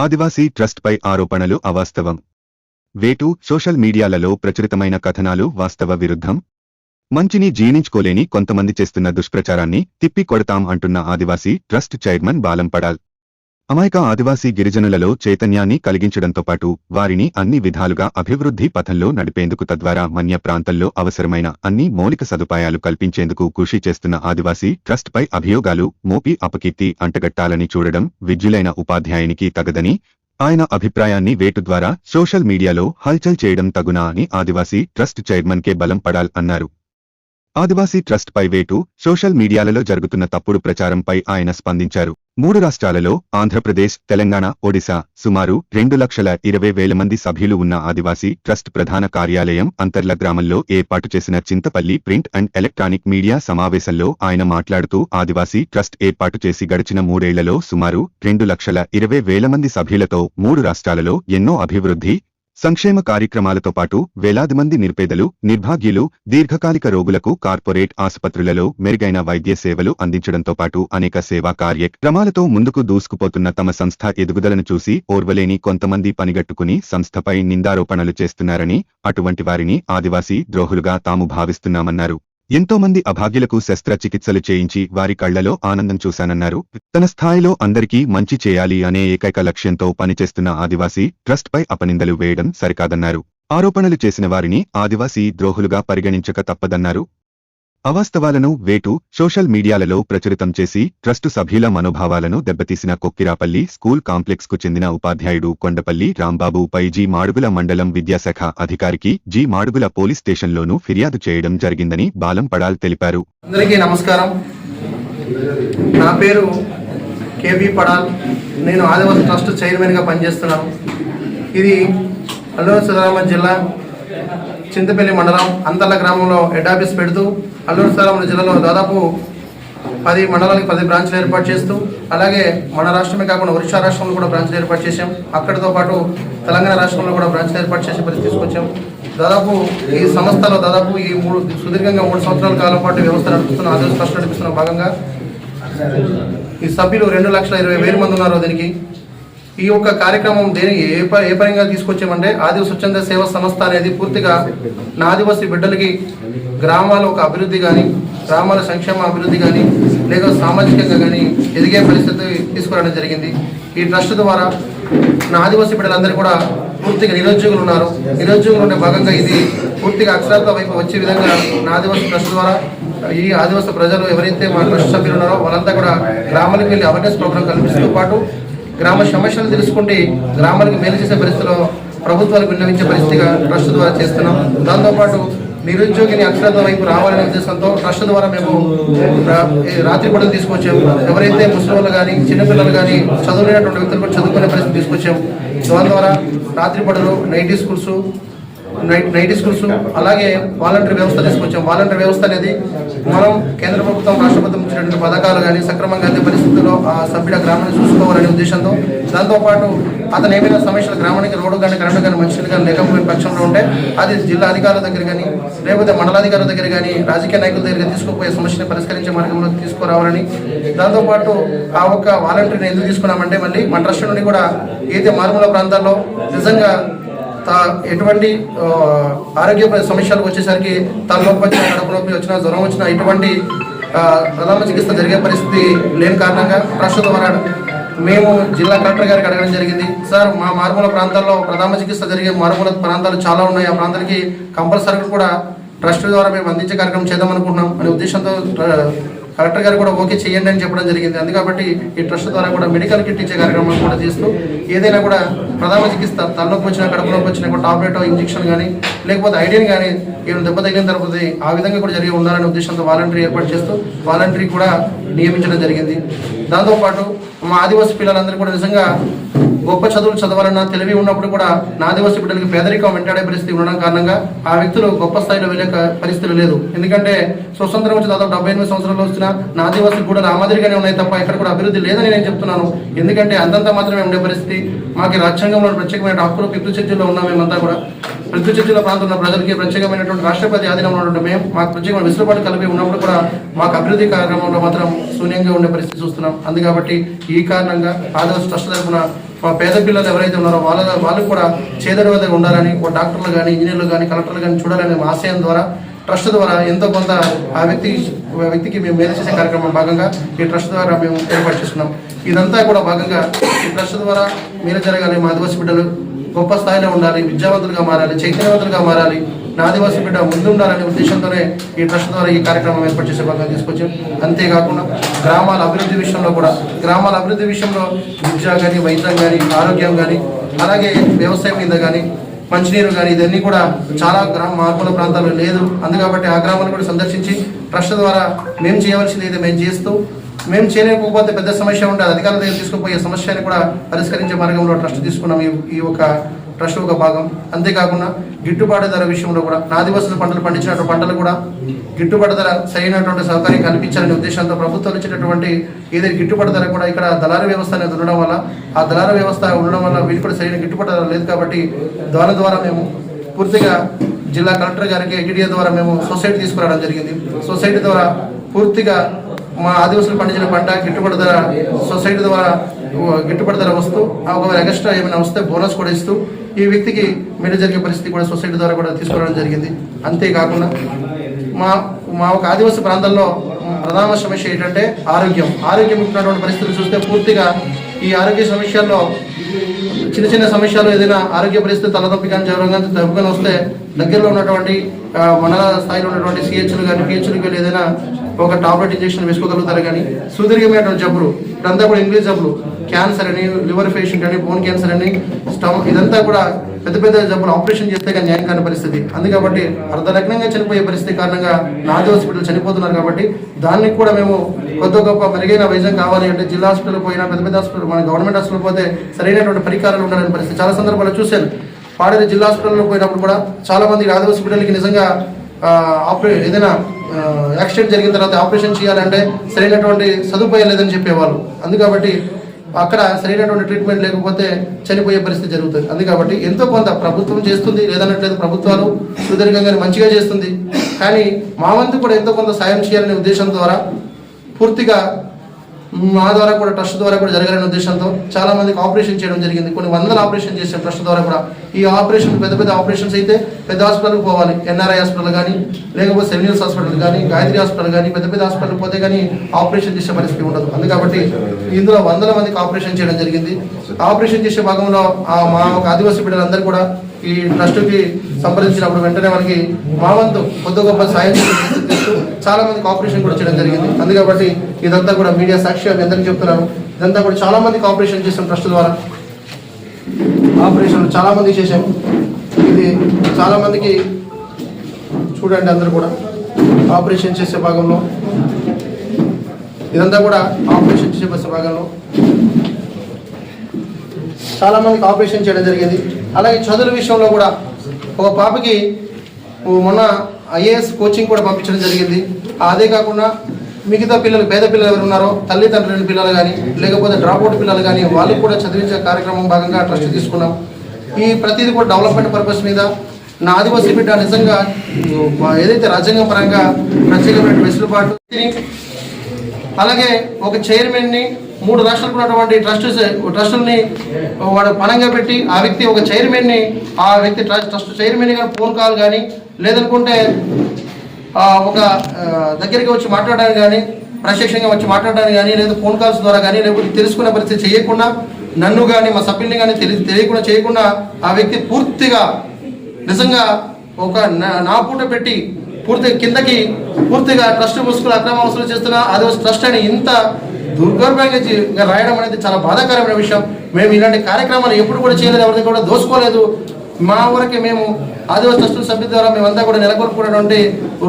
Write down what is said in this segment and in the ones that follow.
ఆదివాసీ ట్రస్ట్పై ఆరోపణలు అవాస్తవం. వేటు సోషల్ మీడియాలలో ప్రచురితమైన కథనాలు వాస్తవ విరుద్ధం? మంచిని జీర్ణించుకోలేని కొంతమంది చేస్తున్న దుష్ప్రచారాన్ని తిప్పి కొడతాం అంటున్న ఆదివాసీ ట్రస్ట్ చైర్మన్ బాలం పడాల్ అమాయక ఆదివాసీ గిరిజనులలో చైతన్యాన్ని కలిగించడంతో పాటు వారిని అన్ని విధాలుగా అభివృద్ధి పథంలో నడిపేందుకు తద్వారా మన్య ప్రాంతంలో అవసరమైన అన్ని మౌలిక సదుపాయాలు కల్పించేందుకు కృషి చేస్తున్న ఆదివాసీ ట్రస్ట్పై అభియోగాలు మోపి అపకీర్తి అంటగట్టాలని చూడడం విద్యులైన ఉపాధ్యాయునికి తగదని. ఆయన అభిప్రాయాన్ని వేటు ద్వారా సోషల్ మీడియాలో హల్చల్ చేయడం తగునా అని ఆదివాసీ ట్రస్ట్ చైర్మన్ కే బలం పడాల్ అన్నారు. ఆదివాసీ ట్రస్ట్ పై వేటు సోషల్ మీడియాలలో జరుగుతున్న తప్పుడు ప్రచారంపై ఆయన స్పందించారు. మూడు రాష్ట్రాలలో ఆంధ్రప్రదేశ్ తెలంగాణ ఒడిశా సుమారు రెండు లక్షల ఇరవై వేల మంది సభ్యులు ఉన్న ఆదివాసీ ట్రస్ట్ ప్రధాన కార్యాలయం అంతర్ల గ్రామంలో ఏర్పాటు చేసిన Chintapalli print and electronic media సమావేశంలో ఆయన మాట్లాడుతూ ఆదివాసీ ట్రస్ట్ ఏర్పాటు చేసి గడిచిన మూడేళ్ళలో సుమారు రెండు లక్షల ఇరవై వేల మంది సభ్యులతో మూడు రాష్ట్రాలలో ఎన్నో అభివృద్ధి సంక్షేమ కార్యక్రమాలతో పాటు వేలాది మంది నిర్పేదలు నిర్భాగ్యులు దీర్ఘకాలిక రోగులకు కార్పొరేట్ ఆసుపత్రులలో మెరుగైన వైద్య సేవలు అందించడంతో పాటు అనేక సేవా కార్యక్రమాలతో ముందుకు దూసుకుపోతున్న తమ సంస్థ ఎదుగుదలను చూసి ఓర్వలేని కొంతమంది పనిగట్టుకుని సంస్థపై నిందారోపణలు చేస్తున్నారని అటువంటి వారిని ఆదివాసీ ద్రోహులుగా తాము భావిస్తున్నామన్నారు. ఎంతో మంది అభాగ్యులకు శస్త్రచికిత్సలు చేయించి వారి కళ్ళలో ఆనందం చూశానన్నారు. తన స్థాయిలో అందరికీ మంచి చేయాలి అనే ఏకైక లక్ష్యంతో పనిచేస్తున్న ఆదివాసీ ట్రస్ట్పై అపనిందలు వేయడం సరికాదన్నారు. ఆరోపణలు చేసిన వారిని ఆదివాసీ ద్రోహులుగా పరిగణించక తప్పదన్నారు. అవాస్తవాలను వేటు సోషల్ మీడియాలలో ప్రచురితం చేసి ట్రస్టు సభ్యుల మనోభావాలను దెబ్బతీసిన కొక్కిరాపల్లి స్కూల్ కాంప్లెక్స్కు చెందిన ఉపాధ్యాయుడు కొండపల్లి రాంబాబుపై జీ మాడుగుల మండలం విద్యాశాఖ అధికారికి జీ మాడుగుల పోలీస్ స్టేషన్లోనూ ఫిర్యాదు చేయడం జరిగిందని బాలం పడాల్ తెలిపారు. అందరికీ నమస్కారం. నా పేరు కేవి పడాల్. నేను ఆదివాసీ ట్రస్ట్ చైర్మన్గా పనిచేస్తున్నాను. ఇది అల్లూరు సీతారామ జిల్లా చింతపల్లి మండలం అంతర్ల గ్రామంలో హెడ్ ఆఫీస్ పెడుతూ అల్లూరు సీతారామ జిల్లాలో దాదాపు పది మండలానికి పది బ్రాంచ్లు ఏర్పాటు చేస్తూ అలాగే మన రాష్ట్రమే కాకుండా ఒరిస్సా రాష్ట్రంలో కూడా బ్రాంచ్లు ఏర్పాటు చేశాం. అక్కడితో పాటు తెలంగాణ రాష్ట్రంలో కూడా బ్రాంచ్లు ఏర్పాటు చేసే పరిస్థితి తీసుకొచ్చాం. దాదాపు ఈ సంస్థలో దాదాపు ఈ మూడు సుదీర్ఘంగా మూడు సంవత్సరాల కాలం పాటు వ్యవస్థ నడుపుతున్న ఆదివాసీ స్పష్టం నడిపిస్తున్న భాగంగా ఈ సభ్యులు రెండు లక్షల ఇరవై వేల మంది ఉన్నారు దీనికి. ఈ యొక్క కార్యక్రమం దేని ఏ ఏ పరంగా తీసుకొచ్చామంటే ఆదివాసీ స్వచ్ఛంద సేవ సంస్థ అనేది పూర్తిగా నా ఆదివాసీ బిడ్డలకి గ్రామాల ఒక అభివృద్ధి కానీ గ్రామాల సంక్షేమ అభివృద్ధి కానీ లేక సామాజికంగా కానీ ఎదిగే పరిస్థితి తీసుకురావడం జరిగింది. ఈ ట్రస్ట్ ద్వారా నా ఆదివాసీ బిడ్డలందరూ కూడా పూర్తిగా నిరుద్యోగులు ఉన్నారు. నిరుద్యోగులు ఉండే భాగంగా ఇది పూర్తిగా అక్షరాలతో వైపు వచ్చే విధంగా నా ఆదివాసీ ట్రస్ట్ ద్వారా ఈ ఆదివాసీ ప్రజలు ఎవరైతే మా ట్రస్ట్ సభ్యులు ఉన్నారో వాళ్ళంతా కూడా గ్రామాలకు వెళ్ళి అవేర్నెస్ ప్రోగ్రామ్ కల్పిస్తూ పాటు గ్రామ సమస్యలు తెలుసుకుంటే గ్రామానికి మేలు చేసే పరిస్థితిలో ప్రభుత్వాలు విన్నవించే పరిస్థితిగా ట్రస్ట్ ద్వారా చేస్తున్నాం. దాంతోపాటు నిరుద్యోగిని అక్షరాల వైపు రావాలనే ఉద్దేశంతో ట్రస్ట్ ద్వారా మేము రా- రాత్రి పడులు తీసుకొచ్చాము ఎవరైతే ముసలి కానీ చిన్నపిల్లలు కానీ చదువులేనటువంటి వ్యక్తులు కూడా చదువుకునే పరిస్థితి తీసుకొచ్చాము దాని ద్వారా రాత్రి పడులు నైటీ స్కూల్స్ నైట్ స్కూల్స్ అలాగే వాలంటరీ వ్యవస్థ తీసుకొచ్చాం. వాలంటరీ వ్యవస్థ అనేది మనం కేంద్ర ప్రభుత్వం రాష్ట్ర ప్రభుత్వం ఇచ్చినటువంటి పథకాలు కానీ సక్రమంగా అందే పరిస్థితుల్లో ఆ సభ్యుడ గ్రామాన్ని చూసుకోవాలనే ఉద్దేశంతో దాంతోపాటు అతను ఏమైనా సమస్యలు గ్రామానికి రోడ్డు కానీ కరెంటు కానీ మంచినీళ్ళు కానీ లేకపోయిన పక్షంలో ఉంటే అది జిల్లా అధికారుల దగ్గర కానీ లేకపోతే మండలాధికారుల దగ్గర కానీ రాజకీయ నాయకుల దగ్గర తీసుకుపోయే సమస్యని పరిష్కరించే మార్గంలో తీసుకురావాలని దాంతోపాటు ఆ ఒక్క వాలంటీర్ని ఎందుకు తీసుకున్నామంటే మళ్ళీ మన ట్రస్ట్ నుండి కూడా ఏదైతే మారుమూల ప్రాంతాల్లో నిజంగా ఎటువంటి ఆరోగ్య సమస్యలు వచ్చేసరికి తలనొప్పి వచ్చిన కడుపు నొప్పి వచ్చిన జ్వరం వచ్చినా ఇటువంటి ఆ, ప్రథమ చికిత్స జరిగే పరిస్థితి లేని కారణంగా ట్రస్ట్ ద్వారా మేము జిల్లా కలెక్టర్ గారికి అడగడం జరిగింది. సార్ మా మారుమూల ప్రాంతాల్లో ప్రథమ చికిత్స జరిగే మారుమూల ప్రాంతాలు చాలా ఉన్నాయి. ఆ ప్రాంతాలకి కంపల్సరీ కూడా ట్రస్ట్ ద్వారా మేము అందించే కార్యక్రమం చేద్దాం అనుకుంటున్నాం అనే ఉద్దేశంతో ట్ర- కలెక్టర్ గారు కూడా ఓకే చేయండి అని చెప్పడం జరిగింది. అందుకబట్టి ఈ ట్రస్ట్ ద్వారా కూడా మెడికల్ కిట్ ఇచ్చే కార్యక్రమం కూడా చేస్తూ ఏదైనా కూడా ప్రథమ చికిత్స తలనొప్పి వచ్చినా కడుపు నొప్పి వచ్చినా టాబ్లెట్ ఇంజక్షన్ కానీ లేకపోతే ఐడియన్ కానీ ఏమైనా దెబ్బ తగిలిన తర్వాత ఆ విధంగా కూడా జరిగి ఉండాలనే ఉద్దేశంతో వాలంటరీ ఏర్పాటు చేస్తూ వాలంటరీ కూడా నియమించడం జరిగింది. దాంతోపాటు మా ఆదివాసీ పిల్లలందరూ కూడా నిజంగా గొప్ప చదువులు చదవాలన్నా తెలివి ఉన్నప్పుడు కూడా నా ఆదివాసీ బిడ్డలకి పేదరికం వెంటాడే పరిస్థితి ఉండడం కారణంగా ఆ వ్యక్తులు గొప్ప స్థాయిలో వెళ్ళే పరిస్థితి పరిస్థితులు లేదు. ఎందుకంటే స్వతంత్రం వచ్చి దాదాపు డెబ్బై ఎనిమిది సంవత్సరాలు వచ్చిన నా ఆదివాసీ కూడా ఆ మాదిరిగానే ఉన్నాయి తప్ప ఇక్కడ కూడా అభివృద్ధి లేదని నేను చెప్తున్నాను. ఎందుకంటే అంతంత మాత్రమే ఉండే పరిస్థితి. మాకు రాజ్యాంగంలో ప్రత్యేకమైన హక్కులు పితృ చర్చల్లో ఉన్నాం మేమంతా కూడా పితృ చర్చల ప్రాంతం ఉన్న ప్రజలకి ప్రత్యేకమైనటువంటి రాష్ట్రపతి ఆధీనంలో ఉన్నటువంటి మేము మాకు ప్రత్యేకమైన వెసులుబాటు కలిపి ఉన్నప్పుడు కూడా మాకు అభివృద్ధి కార్యక్రమంలో మాత్రం శూన్యంగా ఉండే పరిస్థితి చూస్తున్నాం. అందుకాబట్టి ఈ కారణంగా ఆదివాసీ ట్రస్ట్ తరఫున మా పేద పిల్లలు ఎవరైతే ఉన్నారో వాళ్ళ వాళ్ళు కూడా చేదడి వద్ద ఉండాలని డాక్టర్లు కానీ ఇంజనీర్లు కానీ కలెక్టర్లు కానీ చూడాలని మా ఆశయం ద్వారా ట్రస్ట్ ద్వారా ఎంతో కొంత ఆ వ్యక్తి ఆ వ్యక్తికి మేము మేలు చేసే కార్యక్రమం భాగంగా ఈ ట్రస్ట్ ద్వారా మేము ఏర్పాటు చేస్తున్నాం ఇదంతా కూడా భాగంగా ఈ ట్రస్ట్ ద్వారా మేలు జరగాలి మా ఆదివాసీ బిడ్డలు. గొప్ప స్థాయిలో ఉండాలి విద్యావంతులుగా మారాలి చైతన్యవంతులుగా మారాలి. నా ఆదివాసీ బిడ్డ ముందుండాలనే ఉద్దేశంతోనే ఈ ట్రస్ట్ ద్వారా ఈ కార్యక్రమం ఏర్పాటు చేసే భాగంగా తీసుకొచ్చాం. అంతేకాకుండా గ్రామాల అభివృద్ధి విషయంలో కూడా గ్రామాల అభివృద్ధి విషయంలో విద్య కానీ వైద్యం కానీ ఆరోగ్యం కానీ అలాగే వ్యవసాయం మీద కానీ మంచినీరు కానీ ఇదన్నీ కూడా చాలా గ్రామ మార్పుల ప్రాంతాల్లో లేదు. అందుకబట్టి ఆ గ్రామాన్ని కూడా సందర్శించి ట్రస్ట్ ద్వారా మేము చేయవలసింది అయితే మేము చేస్తూ మేము చేయలేకపోతే పెద్ద సమస్య ఉంటే అధికారుల దగ్గర తీసుకుపోయే సమస్యని కూడా పరిష్కరించే మార్గంలో ట్రస్ట్ తీసుకున్నాం ఈ ఈ ట్రస్ట్ ఒక భాగం. అంతేకాకుండా గిట్టుబాటు ధర విషయంలో కూడా నాదివసర పంటలు పండించినటువంటి పంటలు కూడా గిట్టుబాటు ధర సరైనటువంటి సౌకర్యం కల్పించాలనే ఉద్దేశంతో ప్రభుత్వం ఇచ్చినటువంటి ఏదైనా గిట్టుబాటు ధర కూడా ఇక్కడ దళార వ్యవస్థ అనేది ఉండడం వల్ల ఆ దళార వ్యవస్థ ఉండడం వల్ల వీటి కూడా సరైన గిట్టుబాటు ధర లేదు కాబట్టి ద్వారా ద్వారా మేము పూర్తిగా జిల్లా కలెక్టర్ గారికి ఎగిడియా ద్వారా మేము సొసైటీ తీసుకురావడం జరిగింది. సొసైటీ ద్వారా పూర్తిగా మా ఆదివాసులు పండించిన పంట గిట్టుబాటు ధర సొసైటీ ద్వారా గిట్టుబాటు ధర వస్తూ ఆ ఒకవేళ ఎక్స్ట్రా ఏమైనా వస్తే బోనస్ కూడా ఇస్తూ ఈ వ్యక్తికి మేలు జరిగే పరిస్థితి కూడా సొసైటీ ద్వారా కూడా తీసుకురావడం జరిగింది. అంతేకాకుండా మా మా ఒక ఆదివాసీ ప్రాంతాల్లో ప్రధాన సమస్య ఏంటంటే ఆరోగ్యం. ఆరోగ్యం ఉన్నటువంటి పరిస్థితులు చూస్తే పూర్తిగా ఈ ఆరోగ్య సమస్యల్లో చిన్న చిన్న సమస్యలు ఏదైనా ఆరోగ్య పరిస్థితి తలనొప్పి కానీ జ్వరం కానీ దగ్గు కానీ వస్తే దగ్గరలో ఉన్నటువంటి మండల స్థాయిలో ఉన్నటువంటి సిహెచ్లు కానీ పిహెచ్లు కానీ ఏదైనా ఒక టాబ్లెట్ ఇంజెక్షన్ వేసుకోగలుగుతారు కానీ సుదీర్ఘమైనటువంటి జబ్బులు ఇదంతా కూడా ఇంగ్లీష్ జబ్బులు. క్యాన్సర్ అని లివర్ పేషెంట్ అని బోన్ క్యాన్సర్ అని స్టమ్ ఇదంతా కూడా పెద్ద పెద్ద జబ్బులు ఆపరేషన్ చేస్తే కానీ న్యాయం కాని పరిస్థితి. అందుకబట్టి అర్ధలగ్నంగా చనిపోయే పరిస్థితి కారణంగా నాది హాస్పిటల్ చనిపోతున్నారు కాబట్టి దానికి కూడా మేము కొత్త గొప్ప మెరుగైన వైద్యం కావాలి అంటే జిల్లా హాస్పిటల్ పోయినా పెద్ద పెద్ద హాస్పిటల్ మన గవర్నమెంట్ హాస్పిటల్ పోతే సరైనటువంటి పరికరాలు ఉండాలని పరిస్థితి. చాలా సందర్భాలు చూశాను. పాడేరు జిల్లా హాస్పిటల్లో పోయినప్పుడు కూడా చాలా మంది నాది హాస్పిటల్కి నిజంగా ఆపరే ఏదైనా యాక్సిడెంట్ జరిగిన తర్వాత ఆపరేషన్ చేయాలంటే సరైనటువంటి సదుపాయం లేదని చెప్పేవాళ్ళు. అందుకబట్టి అక్కడ సరైనటువంటి ట్రీట్మెంట్ లేకపోతే చనిపోయే పరిస్థితి జరుగుతుంది. అందుకబట్టి ఎంతో కొంత ప్రభుత్వం చేస్తుంది లేదన్నట్లేదు ప్రభుత్వాలు సుదీర్ఘంగా మంచిగా చేస్తుంది. కానీ మా వంతు కూడా ఎంతో కొంత సాయం చేయాలనే ఉద్దేశం ద్వారా పూర్తిగా మా ద్వారా కూడా ట్రస్ట్ ద్వారా కూడా జరగాలనే ఉద్దేశంతో చాలా మందికి ఆపరేషన్ చేయడం జరిగింది. కొన్ని వందల ఆపరేషన్ చేసాం ట్రస్ట్ ద్వారా కూడా. ఈ ఆపరేషన్ పెద్ద పెద్ద ఆపరేషన్స్ అయితే పెద్ద హాస్పిటల్కి పోవాలి. ఎన్ఆర్ఐ హాస్పిటల్ కానీ లేకపోతే సెమినిల్స్ హాస్పిటల్ కానీ గాయత్రి హాస్పిటల్ కానీ పెద్ద పెద్ద హాస్పిటల్ పోతే కానీ ఆపరేషన్ చేసే పరిస్థితి ఉండదు. అందుకబట్టి ఇందులో వందల మందికి ఆపరేషన్ చేయడం జరిగింది. ఆపరేషన్ చేసే భాగంలో మా ఒక ఆదివాసీ బిడ్డలందరూ కూడా ఈ ట్రస్ట్కి సంప్రదించినప్పుడు వెంటనే మనకి మా వంతు కొద్ది గొప్ప సాయం చేసే చాలా మందికి ఆపరేషన్ కూడా చేయడం జరిగింది. అందుకబట్టి ఇదంతా కూడా మీడియా సాక్షి మీ అందరికీ చెప్తున్నాను. ఇదంతా కూడా చాలా మందికి ఆపరేషన్ చేసాం ట్రస్ట్ ద్వారా ఆపరేషన్ చాలా మంది చేసాం ఇది చాలా మందికి చూడండి అందరూ కూడా ఆపరేషన్ చేసే భాగంలో ఇదంతా కూడా ఆపరేషన్ చేసే భాగంలో చాలా మందికి ఆపరేషన్ చేయడం జరిగింది. అలాగే చదువుల విషయంలో కూడా ఒక పాపకి మొన్న ఐఏఎస్ కోచింగ్ కూడా పంపించడం జరిగింది. అదే కాకుండా మిగతా పిల్లలు పేద పిల్లలు ఎవరు ఉన్నారో తల్లిదండ్రుల పిల్లలు కానీ లేకపోతే డ్రాప్అవుట్ పిల్లలు కానీ వాళ్ళకు కూడా చదివించే కార్యక్రమం భాగంగా ట్రస్ట్ తీసుకున్నాం. ఈ ప్రతిదీ కూడా డెవలప్మెంట్ పర్పస్ మీద నా ఆదివాసీ బిడ్డ నిజంగా ఏదైతే రాజ్యాంగ పరంగా ప్రత్యేకమైన వెసులుబాటు అలాగే ఒక చైర్మన్ని మూడు రాష్ట్రాలకు ఉన్నటువంటి ట్రస్ట్ ట్రస్టుల్ని వాడు పణంగా పెట్టి ఆ వ్యక్తి ఒక చైర్మన్ని ఆ వ్యక్తి ట్రస్ట్ ట్రస్ట్ చైర్మన్గా ఫోన్ కాల్ కానీ లేదనుకుంటే ఒక దగ్గరికి వచ్చి మాట్లాడడానికి కానీ ప్రత్యక్షంగా వచ్చి మాట్లాడడానికి కానీ లేదా ఫోన్ కాల్స్ ద్వారా కానీ లేకపోతే తెలుసుకునే పరిస్థితి చేయకుండా నన్ను కానీ మా సభ్యుల్ని కానీ తెలి తెలియకుండా చేయకుండా ఆ వ్యక్తి పూర్తిగా నిజంగా ఒక నా- పూట పెట్టి పూర్తి కిందకి పూర్తిగా ట్రస్ట్ ముసుగులు అక్రమ వసూలు చేస్తున్న అది ట్రస్ట్ అని ఇంత దుర్గర్భంగా రాయడం అనేది చాలా బాధాకరమైన విషయం. మేము ఇలాంటి కార్యక్రమాలు ఎప్పుడు కూడా చేయలేదు ఎవరిని కూడా దోసుకోలేదు. మా ఊరికి మేము ఆదివాసి ట్రస్టుల సభ్యుల ద్వారా మేమంతా కూడా నెలకొల్పుకున్నటువంటి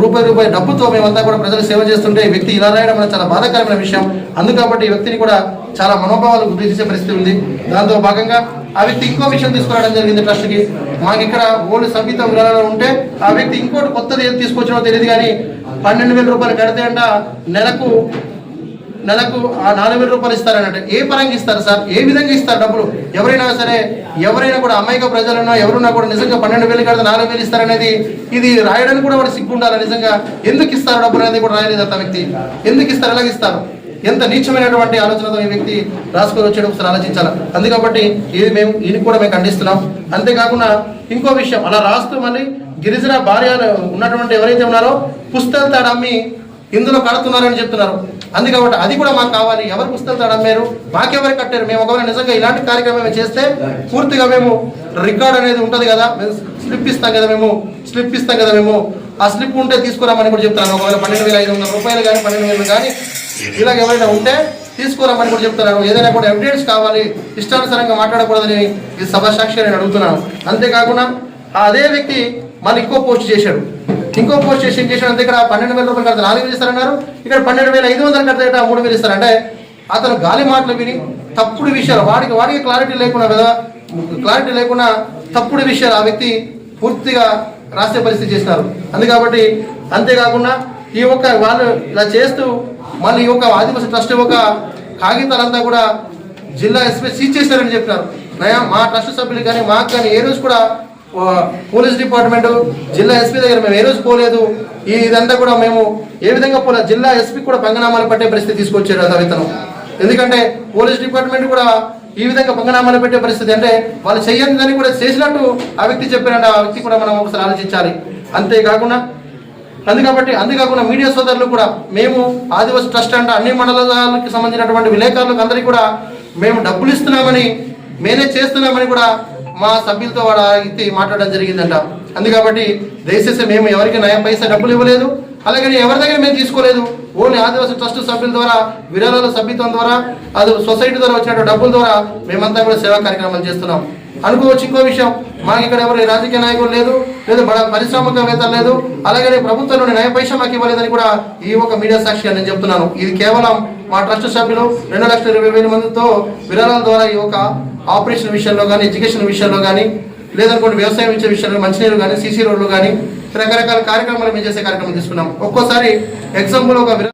రూపాయి రూపాయి డబ్బుతో మేమంతా కూడా ప్రజలకు సేవ చేస్తుంటే వ్యక్తి ఇలా రాయడం అనేది చాలా బాధాకరమైన విషయం. అందుకబట్టి ఈ వ్యక్తిని కూడా చాలా మనోభావాలు గురి చేసే పరిస్థితి ఉంది. దాంతో భాగంగా ఆ వ్యక్తి ఇంకో విషయం తీసుకురావడం జరిగింది ట్రస్ట్కి. మాకు ఇక్కడ ఓల్డ్ సంగీతం వివరాలు ఉంటే ఆ వ్యక్తి ఇంకోటి కొత్తది ఏది తీసుకొచ్చినో తెలియదు కానీ పన్నెండు వేల రూపాయలు కడితే అంట నెలకు నెలకు ఆ నాలుగు వేల రూపాయలు ఇస్తారన్నట్టు. ఏ పరంగా ఇస్తారు సార్? ఏ విధంగా ఇస్తారు డబ్బులు? ఎవరైనా సరే ఎవరైనా కూడా అమాయక ప్రజలున్నా ఎవరున్నా కూడా నిజంగా పన్నెండు వేలు కడితే నాలుగు వేలు ఇస్తారనేది ఇది రాయడానికి కూడా వాడు సిగ్గు ఉండాలి. నిజంగా ఎందుకు ఇస్తారు డబ్బులు అనేది కూడా రాయలేదు అంత వ్యక్తి. ఎందుకు ఇస్తారు? ఎలాగ ఇస్తారు? ఎంత నీచమైనటువంటి ఆలోచనతో ఈ వ్యక్తి రాసుకొని వచ్చాడు? ఒకసారి ఆలోచించాలి. అందుకబట్టి ఇది మేము ఇది కూడా మేము ఖండిస్తున్నాం. అంతేకాకుండా ఇంకో విషయం అలా రాస్తూ మళ్ళీ గిరిజన భార్య ఉన్నటువంటి ఎవరైతే ఉన్నారో పుస్తకాలు తాడు అమ్మి ఇందులో కడుతున్నారని చెప్తున్నారు. అందుకబట్టి అది కూడా మాకు కావాలి. ఎవరు పుస్తకాలు తాడు అమ్మారు మాకెవరు కట్టారు? మేము ఒకవేళ నిజంగా ఇలాంటి కార్యక్రమం చేస్తే పూర్తిగా మేము రికార్డ్ అనేది ఉంటుంది కదా. మేము స్లిప్ ఇస్తాం కదా మేము. స్లిప్ ఇస్తాం కదా మేము. ఆ స్లిప్ ఉంటే తీసుకురామని కూడా చెప్తాను ఒకవేళ పన్నెండు వేల ఐదు వందల రూపాయలు కానీ పన్నెండు వేలు కానీ ఇలాగ ఎవరైనా ఉంటే తీసుకురామని కూడా చెప్తున్నాను ఏదైనా కూడా ఎవిడెన్స్ కావాలి. ఇష్టానుసారంగా మాట్లాడకూడదని ఈ సభ సాక్షి నేను అడుగుతున్నాను. అంతేకాకుండా అదే వ్యక్తి మళ్ళీ ఇంకో పోస్ట్ చేశాడు. ఇంకో పోస్ట్ చేసి ఏం చేశాడు పన్నెండు వేల రూపాయలు కడితే నాలుగు వేలు ఇస్తారన్నారు ఇక్కడ పన్నెండు వేల ఐదు వందలు కడితే మూడు వేలు ఇస్తారు? అంటే అతను గాలి మాటలు విని తప్పుడు విషయాలు వాడికి వాడికి క్లారిటీ లేకుండా కదా క్లారిటీ లేకుండా తప్పుడు విషయాలు ఆ వ్యక్తి పూర్తిగా రాసే పరిస్థితి చేసినారు. అందుకాబట్టి అంతేకాకుండా ఈ యొక్క వాళ్ళు ఇలా చేస్తూ మళ్ళీ ఈ యొక్క ఆదివాసీ ట్రస్ట్ ఒక కాగితాలంతా కూడా జిల్లా ఎస్పీ సీజ్ చేశారని చెప్పినారు. నయా మా ట్రస్ట్ సభ్యులు కానీ మాకు కానీ ఏ రోజు కూడా పోలీస్ డిపార్ట్మెంట్ జిల్లా ఎస్పీ దగ్గర మేము ఏ రోజు పోలేదు. ఈ ఇదంతా కూడా మేము ఏ విధంగా పోలేదు జిల్లా ఎస్పీ కూడా పంగనామాలు పట్టే పరిస్థితి తీసుకొచ్చారు అతను ఎందుకంటే పోలీస్ డిపార్ట్మెంట్ కూడా ఈ విధంగా పంగనామాలు పెట్టే పరిస్థితి అంటే వాళ్ళు చెయ్యని కూడా చేసినట్టు ఆ వ్యక్తి చెప్పారంటే. ఆ వ్యక్తి కూడా మనం ఒకసారి ఆలోచించాలి. అంతేకాకుండా అందుకాబట్టి అంతేకాకుండా మీడియా సోదరులు కూడా మేము ఆదివాసి ట్రస్ట్ అంటే అన్ని మండలాలకు సంబంధించినటువంటి విలేకరులకు అందరికీ కూడా మేము డబ్బులు ఇస్తున్నామని మేనేజ్ చేస్తున్నామని కూడా మా సభ్యులతో వాడు ఆ వ్యక్తి మాట్లాడడం జరిగిందంట. అందుకాబట్టి దయచేసి మేము ఎవరికి నయం పైసా డబ్బులు ఇవ్వలేదు అలాగని ఎవరి దగ్గర మేము తీసుకోలేదు. ఓన్లీ ఆదివాసీ ట్రస్ట్ సభ్యుల ద్వారా విరాళాల సభ్యత్వం ద్వారా అది సొసైటీ ద్వారా వచ్చినటువంటి డబ్బుల ద్వారా మేమంతా కూడా సేవా కార్యక్రమాలు చేస్తున్నాం. అనుకోవచ్చు ఇంకో విషయం. మాకు ఇక్కడ ఎవరు రాజకీయ నాయకులు లేదు లేదు బడ పారిశ్రామికవేత్తలు లేదు అలాగే ప్రభుత్వం నుండి న్యాయ పైసా మాకు ఇవ్వలేదని కూడా ఈ ఒక మీడియా సాక్షిగా నేను చెప్తున్నాను. ఇది కేవలం మా ట్రస్ట్ సభ్యులు రెండు లక్షల ఇరవై వేల మందితో విరాళాల ద్వారా ఈ యొక్క ఆపరేషన్ విషయంలో కానీ ఎడ్యుకేషన్ విషయంలో కానీ లేదనుకోండి వ్యవసాయం ఇచ్చే విషయంలో మంచినీరు కానీ సీసీ రోడ్లు కానీ రకరకాల కార్యక్రమాలు మేము చేసే కార్యక్రమం తీసుకున్నాం. ఒక్కోసారి ఎగ్జాంపుల్ ఒక విరా-